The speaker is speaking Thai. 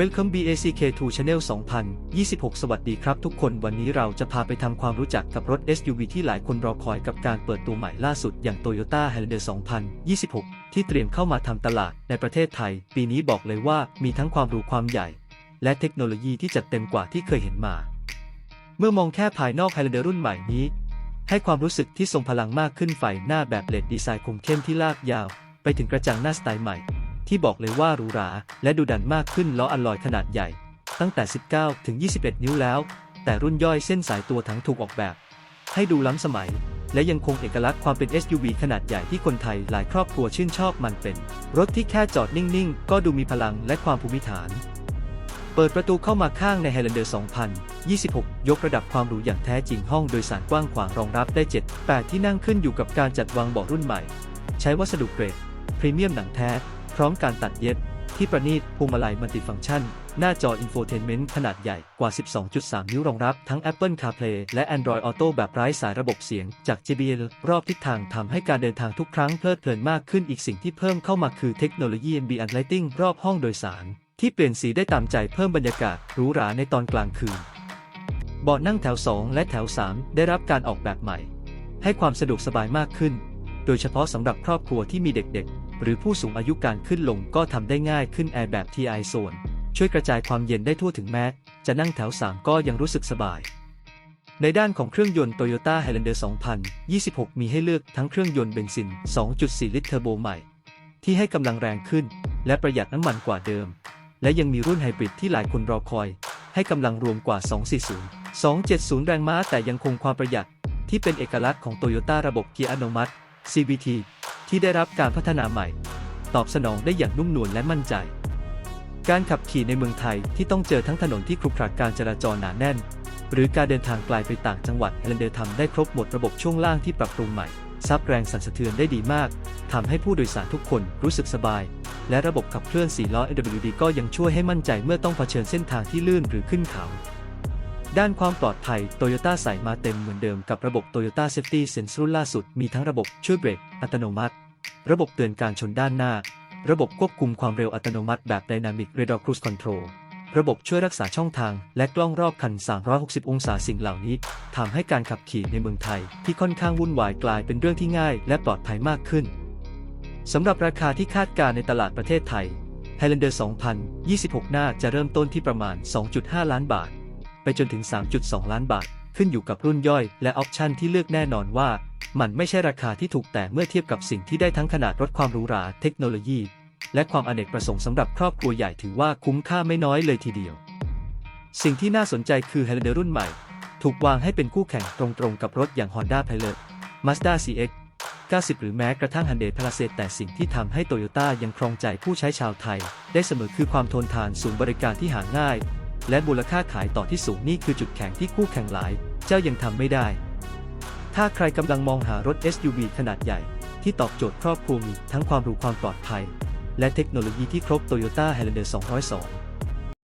Welcome BACK2 Channel 2026 สวัสดีครับทุกคนวันนี้เราจะพาไปทำความรู้จักกับรถ SUV ที่หลายคนรอคอยกับการเปิดตัวใหม่ล่าสุดอย่าง Toyota Highlander 2026 ที่เตรียมเข้ามาทำตลาดในประเทศไทย ปีนี้บอกเลยว่ามีทั้งความรูความใหญ่ และเทคโนโลยีที่จัดเต็มกว่าที่เคยเห็นมา เมื่อมองแค่ภายนอก Highlander รุ่นใหม่นี้ ให้ความรู้สึกที่ทรงพลังมากขึ้นไฟหน้าแบบเลดดีไซน์คมเข้มที่ลากยาว ไปถึงกระจังหน้าสไตล์ใหม่ ที่บอกเลยว่าหรูหรา และดูดันมากขึ้นล้ออลลอยขนาดใหญ่ ตั้งแต่ 19 ถึง 21 นิ้วแล้ว แต่รุ่นย่อยเส้นสายตัวทั้งถูกออกแบบ ให้ดูล้ำสมัย และยังคงเอกลักษณ์ความเป็น SUV ขนาดใหญ่ที่คนไทยหลายครอบครัวชื่นชอบมันเป็น รถที่แค่จอดนิ่งๆ ก็ดูมีพลังและความภูมิฐาน เปิดประตูเข้ามาข้างใน Highlander 2026 ยกระดับความหรูอย่างแท้จริงห้องโดยสารกว้างขวางรองรับได้ 7 8 ที่นั่งขึ้นอยู่กับการจัดวางเบาะรุ่นใหม่ ใช้วัสดุเกรดพรีเมียมหนังแท้ พร้อมการตัดเย็บที่ประณีตพวงมาลัยมัลติฟังก์ชัน หน้าจออินโฟเทนเมนต์ขนาดใหญ่กว่า 12.3 นิ้วรองรับทั้ง Apple CarPlay และ Android Auto แบบไร้สายระบบเสียงจาก JBL รอบทิศทางทำให้การเดินทางทุกครั้งเพลิดเพลินมากขึ้นอีกสิ่งที่เพิ่มเข้ามาคือเทคโนโลยี Ambient Lighting รอบห้องโดยสาร ที่เปลี่ยนสีได้ตามใจเพิ่มบรรยากาศหรูหราในตอนกลางคืนเบาะนั่งแถว 2 และแถว 3 ได้รับการออกแบบใหม่ ให้ความสะดวกสบายมากขึ้น โดยเฉพาะสำหรับครอบครัวที่มีเด็กๆ หรือผู้สูงอายุการขึ้นลงก็ทำได้ง่ายขึ้นแอร์แบบ TI Zone ช่วยกระจายความเย็นได้ทั่วถึงแม้ จะนั่งแถว 3 ก็ยังรู้สึกสบาย ในด้านของเครื่องยนต์ Toyota Highlander 2026 มีให้เลือกทั้งเครื่องยนต์เบนซิน 2.4 ลิตรเทอร์โบใหม่ ที่ให้กำลังแรงขึ้น และประหยัดน้ำมันกว่าเดิม และยังมีรุ่นไฮบริดที่หลายคนรอคอย ให้กำลังรวมกว่า 240 270 แรงม้าแต่ยังคงความประหยัด ที่เป็นเอกลักษณ์ของ Toyota ระบบเกียร์อัตโนมัติ CVT ที่ได้รับการพัฒนาใหม่ ตอบสนองได้อย่างนุ่มนวลและมั่นใจ การขับขี่ในเมืองไทยที่ต้องเจอทั้งถนนที่ครุขระการจราจรหนาแน่น หรือการเดินทางไกลไปต่างจังหวัดเฮลนเดอร์ทำได้ครบหมดระบบช่วงล่างที่ปรับปรุงใหม่ซับแรงสั่นสะเทือนได้ดีมากทำให้ผู้โดยสารทุกคนรู้สึกสบาย และระบบขับเคลื่อน4ล้อ AWD ก็ยังช่วยให้มั่นใจเมื่อต้องเผชิญเส้นทางที่ลื่นหรือขึ้นเขา ด้านความปลอดภัย Toyota ใส่มาเต็มเหมือนเดิมกับระบบ Toyota Safety Sense รุ่นล่าสุด มีทั้งระบบช่วยเบรกอัตโนมัติ ระบบเตือนการชนด้านหน้า ระบบควบคุมความเร็วอัตโนมัติแบบ Dynamic Radar Cruise Control ระบบช่วยรักษาช่องทาง และกล้องรอบคัน 360 องศาสิ่งเหล่านี้ทำให้การขับขี่ในเมืองไทย ที่ค่อนข้างวุ่นวายกลายเป็นเรื่องที่ง่าย และปลอดภัยมากขึ้นสำหรับราคาที่คาดการณ์ในตลาดประเทศไทย Highlander 2026น่าจะเริ่มต้นที่ประมาณ 2.5 ล้านบาท ไปจนถึง 3.2 ล้านบาท ขึ้นอยู่กับรุ่นย่อยและออปชันที่เลือกแน่นอนว่า มันไม่ใช่ราคาที่ถูกแต่เมื่อเทียบกับสิ่งที่ได้ทั้งขนาดรถความหรูหราเทคโนโลยี และความอเนกประสงค์สำหรับครอบครัวใหญ่ถือว่าคุ้มค่าไม่น้อยเลยทีเดียว สิ่งที่น่าสนใจคือ Highlander รุ่นใหม่ ถูกวางให้เป็นคู่แข่งตรงๆกับรถอย่าง Honda Pilot Mazda CX 90 หรือแม้กระทั่ง Hyundai Palisade แต่สิ่งที่ทำให้โตโยต้ายังครองใจผู้ใช้ชาวไทย ได้เสมอคือความทนทานสูงบริการที่หาง่าย และมูลค่าขายต่อที่สูงนี่คือจุดแข็งที่คู่แข่งหลาย เจ้ายังทำไม่ได้ ถ้าใครกำลังมองหารถ SUV ขนาดใหญ่ ที่ตอบโจทย์ครอบครัวมีทั้งความหรูความปลอดภัย และเทคโนโลยีที่ครบ Toyota Highlander 202